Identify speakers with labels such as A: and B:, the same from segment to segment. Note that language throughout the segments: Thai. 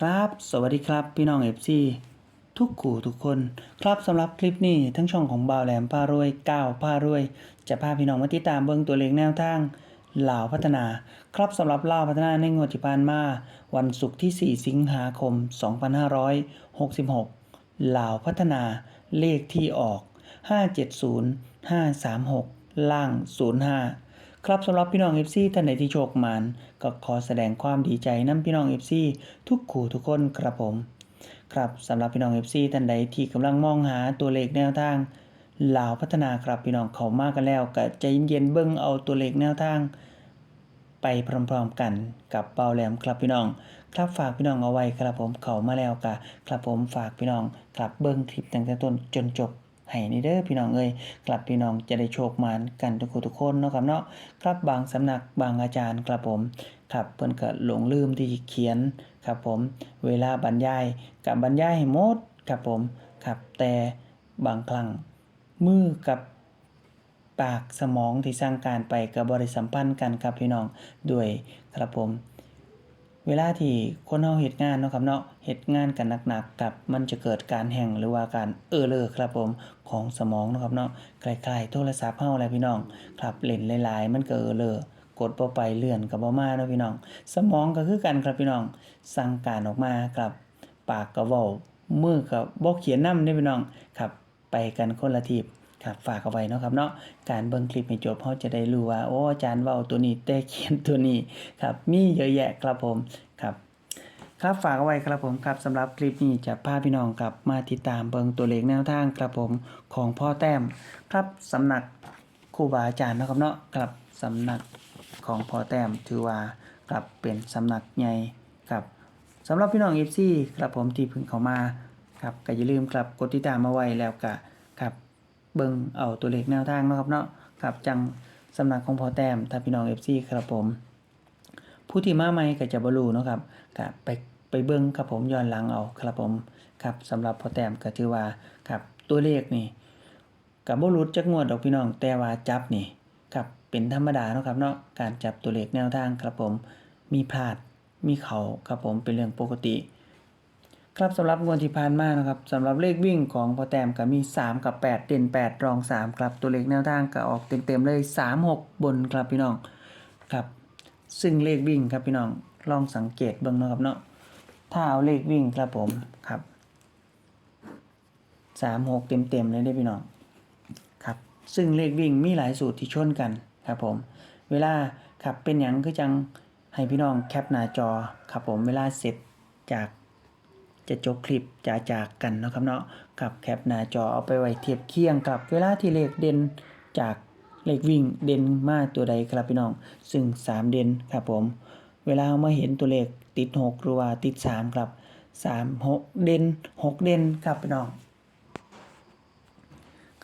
A: ครับ สวัสดีครับพี่น้องเอฟซีทุกขู่ทุกคน ครับสำหรับคลิปนี้ทั้งช่องของบ่าวแหลมพารวยก้าวพารวย จะพาพี่น้องมาติดตามเบิ่งตัวเลขแนวทางลาวพัฒนา ครับสำหรับลาวพัฒนาในงวดที่ผ่านมาวันศุกร์ที่ 4 สิงหาคม 2566ลาวพัฒนาเลขที่ออก 570 536 ล่าง 05 ครับสำหรับพี่น้อง FC ท่านใดที่โชคมานก็ขอแสดงความดีใจนํพี่น้อง FC ทุกขู่ทุกคนครับผม ครับสำหรับพี่น้อง FC ท่านใดที่กำลังมองหาตัวเลขแนวทางลาวพัฒนาครับพี่น้องเขามากกันแล้วก็ใจเย็นๆเบิ่งเอาตัวเลขแนวทาง ไปพร้อมๆกันกับเปาแหลมครับพี่น้อง ครับฝากพี่น้องเอาไว้ครับผมเขามาแล้วกะครับผมฝากพี่น้องครับเบิ่งคลิปตั้งแต่ต้นจนจบ ให้นี่เด้อพี่น้องเอ้ยกลับพี่น้องจะได้โชคมานกันทุกคนทุกคนเนาะครับเนาะครับบางสำนักบางอาจารย์ครับผมครับเพิ่นก็หลงลืมที่เขียนครับผมเวลาบรรยายกับบรรยายให้หมดครับผมครับแต่บางครั้งมือกับปากสมองที่สร้างการไปกับบริสัมพันธ์กันครับพี่น้องด้วยครับผม เวลาที่คนเฮาเฮ็ดงานเนาะครับเนาะเฮ็ดงานกันหนักๆกับมันจะเกิดการแห้งหรือว่าการเออเลอครับผมของสมองเนาะครับเนาะคล้ายๆโทรศัพท์เฮาแหละพี่น้องครับเล่นหลายๆ มันก็เออเลอกดบ่ไปเลื่อนก็บ่มาเนาะพี่น้อง สมองก็คือกันครับพี่น้องสั่งการออกมาครับ ปากก็เว้ามือก็บ่เขียนนำเด้พี่น้องครับไปกันคนละทีบ ครับฝากเอาไว้เนาะครับเนาะการเบิ่งคลิปให้จบเราจะได้รู้ว่าโอ้อาจารย์ว้าตัวนี้แต่เขียนตัวนี้ครับมีเยอะแยะครับผมครับครับฝากเอาไว้ครับผมครับสำหรับคลิปนี้จะพาพี่น้องกลับมาติดตามเบิ่งตัวเลขแนวทางครับผมของพ่อแต้มครับสำนักครูบาอาจารย์นะครับเนาะครับสำนักของพ่อแต้มถือว่าครับเป็นสำนักใหญ่ครับสำหรับพี่น้อง FC ครับผมที่เพิ่งเข้ามาครับก็อย่าลืมครับกดติดตามมาไว้แล้วก็ครับ เบิ่งเอาตัวเลขแนวทางเนาะครับเนาะครับจังสำนักของพอแต้มถ้าพี่น้อง FC ครับผม ผู้ที่มาใหม่ก็จะบรูเนาะครับก็ไปไปเบิ่งครับผมย้อนหลังเอาครับผมครับสำหรับพอแต้มก็ถือว่าครับตัวเลขนี่ก็บ่หลุดจักงวดดอกพี่น้องแต่ว่าจับนี่ครับเป็นธรรมดาเนาะครับเนาะการจับตัวเลขแนวทางครับผมมีพลาดมีเขาครับผมเป็นเรื่องปกติ ครับสำหรับงวดที่ผ่านมานะครับสำหรับเลขวิ่งของพอแต้มก็มี 3 กับ 8 เด่น 8 รอง 3 ครับตัวเลขแนวทางก็ออกเต็มๆเลย 3 6 บนครับพี่น้องครับซึ่งเลขวิ่งครับพี่น้องลองสังเกตเบิ่งนะครับเนาะถ้าเอาเลขวิ่งครับผมครับ 3 6 เต็มๆเลยได้พี่น้องครับซึ่งเลขวิ่งมีหลายสูตรที่ชนกันครับผมเวลาครับเป็นหยังคือจังให้พี่น้องแคปหน้าจอครับผมเวลาเสร็จจาก จะจบคลิปจะจากกันเนาะครับเนาะกับแคปหน้าจอเอาไปไว้เทียบเคียงกับ เวลาที่เลขเด่นจากเลขวิ่งเด่นมากตัวใดครับพี่น้อง ซึ่ง 3 เด่นครับผม เวลาเรามาเห็นตัวเลขติด 6 หรือว่าติด 3 ครับ 3 6 เด่น6 เด่นครับพี่น้อง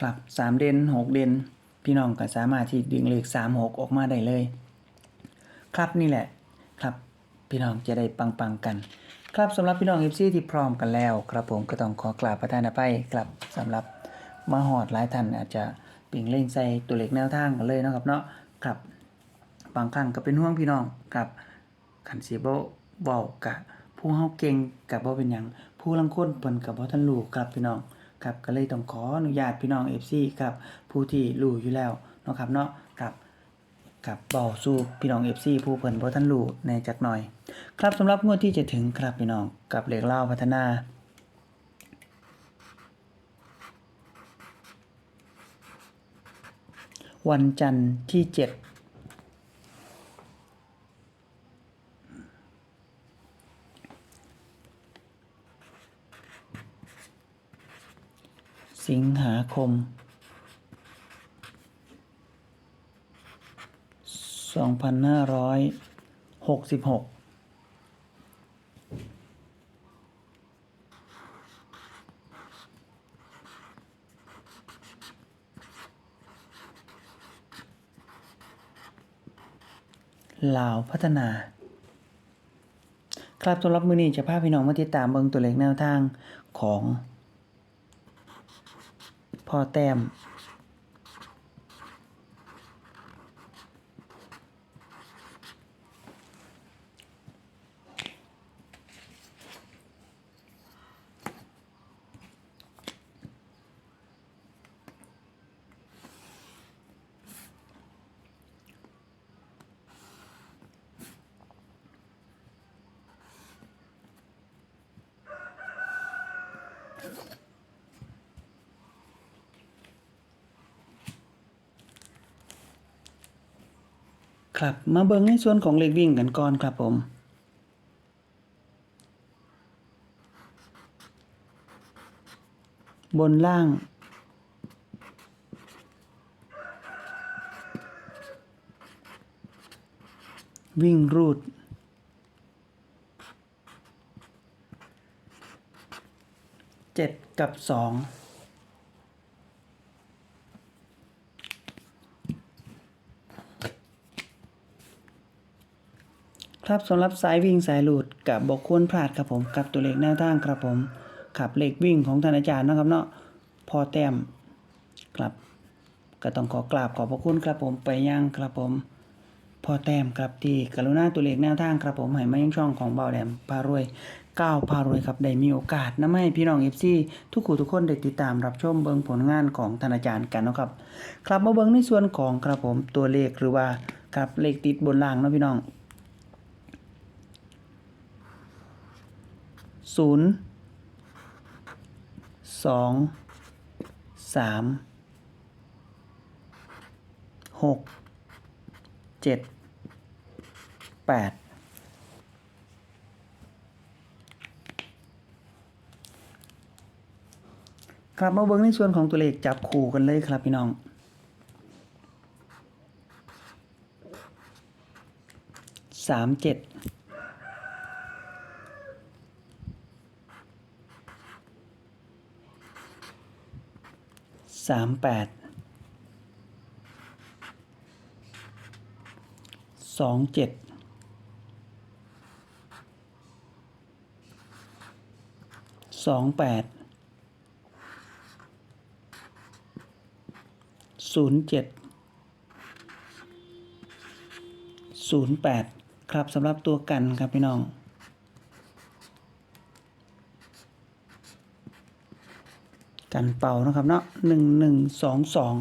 A: ครับ 3 เด่น6 เด่นพี่น้องก็สามารถที่ดึงเลข 3 6 ออกมาได้เลย ครับนี่แหละครับพี่น้องจะได้ปังๆกัน ครับสำหรับพี่น้อง FC ที่พร้อมกันแล้ว ครับผมก็ต้องขอกราบประทานอภัยครับสำหรับมาหอดหลายท่านอาจจะปิ่งเล่งใส่ตัวเลขแนวทางกันเลยนะครับเนาะครับบางครั้งก็เป็นห่วงพี่น้องครับขันสิบ่เว้ากะผู้เฮาเก่งกับบ่เป็นหยังผู้ลังคนเพิ่นก็บ่ทันรู้ครับพี่น้องครับก็เลยต้องขออนุญาตพี่น้อง FC ครับผู้ที่รู้อยู่แล้วเนาะครับเนาะครับครับเบาสู่พี่น้อง FC ผู้เพิ่นบ่ทันรู้ในจักหน่อย ครับสำหรับงวดที่จะถึงครับพี่น้องกับเหล็กเล่าพัฒนาวันจันทร์ที่ 7 สิงหาคม 2566 ลาวพัฒนา ครับสำหรับมือนี้จะพาพี่น้องมาติดตามเบิงตัวเลขแนวทางของพ่อแต้ม ครับ มาเบิ่งในส่วนของเลขวิ่งกันก่อนครับผมบนล่าง วิ่งรูด เจ็ดกับสอง ครับสำหรับสายวิ่งสายหลุดกับบกควรพลาดครับผมกับตัวเลขแนวทางครับผมขับเลขวิ่งของท่านอาจารย์นะครับเนาะพอแต้มครับก็ต้องขอกราบขอบพระคุณครับผมไปยังครับผมพอแต้มครับที่กรุณาตัวเลขแนวทางครับผมให้มายังช่องของเบาแหลมพารวยก้าวพารวยครับได้มีโอกาสนำให้พี่น้องเอฟซีทุกคู่ทุกคนได้ติดตามรับชมเบิงผลงานของท่านอาจารย์กันนะครับ ครับมาเบิงในส่วนของครับผมตัวเลขหรือว่าครับเลขติดบนล่างนะพี่น้อง ศูนย์สองสามหกเจ็ดแปดครับมาเบิ่งในส่วนของตัวเลขจับคู่กันเลยครับพี่น้อง สามเจ็ด สามแปดสองเจ็ดสองแปดศูนย์เจ็ดศูนย์แปดครับสำหรับตัวกันครับพี่น้อง กันเป่านะครับเนาะหนึ่งหนึ่งสองสอง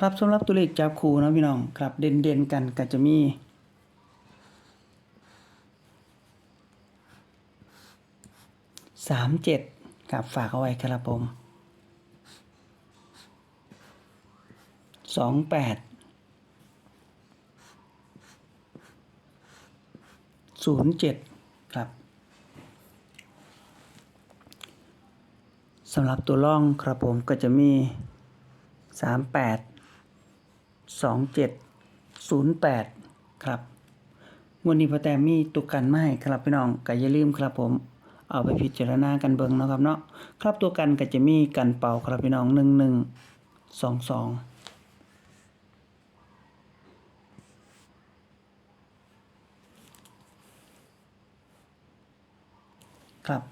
A: ครับสำหรับตัวเลขจับคู่นะพี่น้องครับเด่นเด่นกันก็จะมีสามเจ็ดครับฝากเอาไว้ครับผม สองแปดศูนย์เจ็ดครับสำหรับตัวล่องครับผมก็จะมีสามแปดสองเจ็ดศูนย์แปดครับวันนี้พอแต้มมีตุกกันมาให้ครับพี่น้องก็อย่าลืมครับผมเอาไปพิจารณากันเบิ่งนะครับเนาะครับตัวกันก็จะมีกันเป่าครับพี่น้องหนึ่งหนึ่งสองสอง ครับ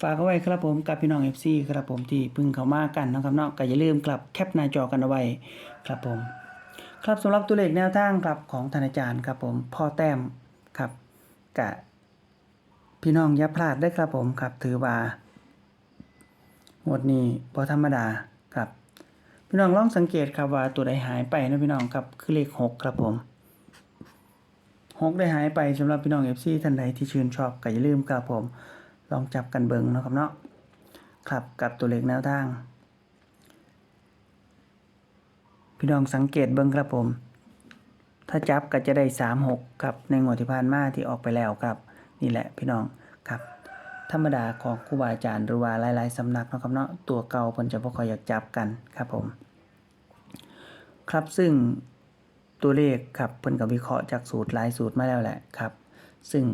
A: ฝากเอาไว้ครับผมกับพี่น้อง FC ครับผมที่พึ่งเข้ามากันนะครับเนาะก็อย่าลืมกลับแคปหน้าจอกันเอาไว้ครับผม ครับสำหรับตัวเลขแนวทางครับของธนาจารย์ครับผมพ่อแต้มครับกะพี่น้องอย่าพลาดได้ครับผมครับถือว่าหมดนี้พอธรรมดาครับ พี่น้องลองสังเกตครับว่าตัวใดหายไปนะพี่น้องครับคือเลขหกครับผมหกได้หายไปสำหรับพี่น้อง FC ท่านใดที่ชื่นชอบก็อย่าลืมครับผม ลองจับกันเบิงนะครับเนาะครับกับตัวเลขแนวทาง พี่น้องสังเกตเบิงครับผม ถ้าจับก็จะได้สามหกครับในงวดที่ผ่านมาที่ออกไปแล้วครับ นี่แหละพี่น้องครับ ธรรมดาของครูบาอาจารย์หรือว่าหลาย ๆสำนักนะครับเนาะตัวเก่าเพิ่นจะบ่ค่อยอยากจับกันครับผม ครับซึ่งตัวเลขครับเพิ่นก็วิเคราะห์จากสูตรหลายสูตรมาแล้วแหละครับ ซึ่ง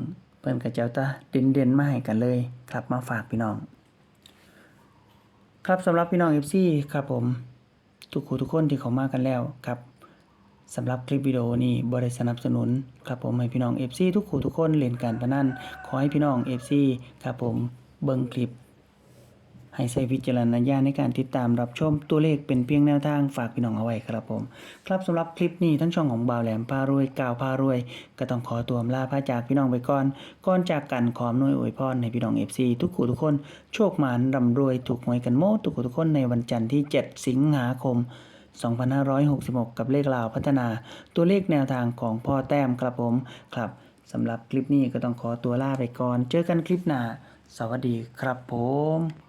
A: พิ่นก็จะเอาแตะเด่นๆมาให้กันเลยครับมาฝากพี่น้อง ครับสำหรับพี่น้องเอฟซีครับผม ทุกคนทุกคนที่เขามากันแล้วครับสำหรับคลิปวิดีโอนี้บริสนับสนุนครับผมให้พี่น้องเอฟซีทุกคนทุกคนเล่นการพนันขอให้พี่น้องเอฟซีครับผมเบิ่งคลิป ให้ใช้วิจารณญาณในการติดตามรับชมตัวเลขเป็นเพียงแนวทางฝากพี่น้องเอาไว้ครับผม ครับสำหรับคลิปนี้ทั้งช่องของบ่าวแหลมพารวยกาวพารวย ก็ต้องขอตัวลาพระจากพี่น้องไปก่อน ก่อนจากกันขออำนวยอวยพรให้พี่น้อง FC ทุกคู่ทุกคนโชคหมานร่ำรวยถูกหวยกันโมทุกคู่ทุกคนในวันจันทร์ที่ 7 สิงหาคม2566 กับเลขลาวพัฒนา ตัวเลขแนวทางของพ่อแต้มครับผมครับสำหรับคลิปนี้ก็ต้องขอตัวลาไปก่อน เจอกันคลิปหน้า สวัสดีครับผม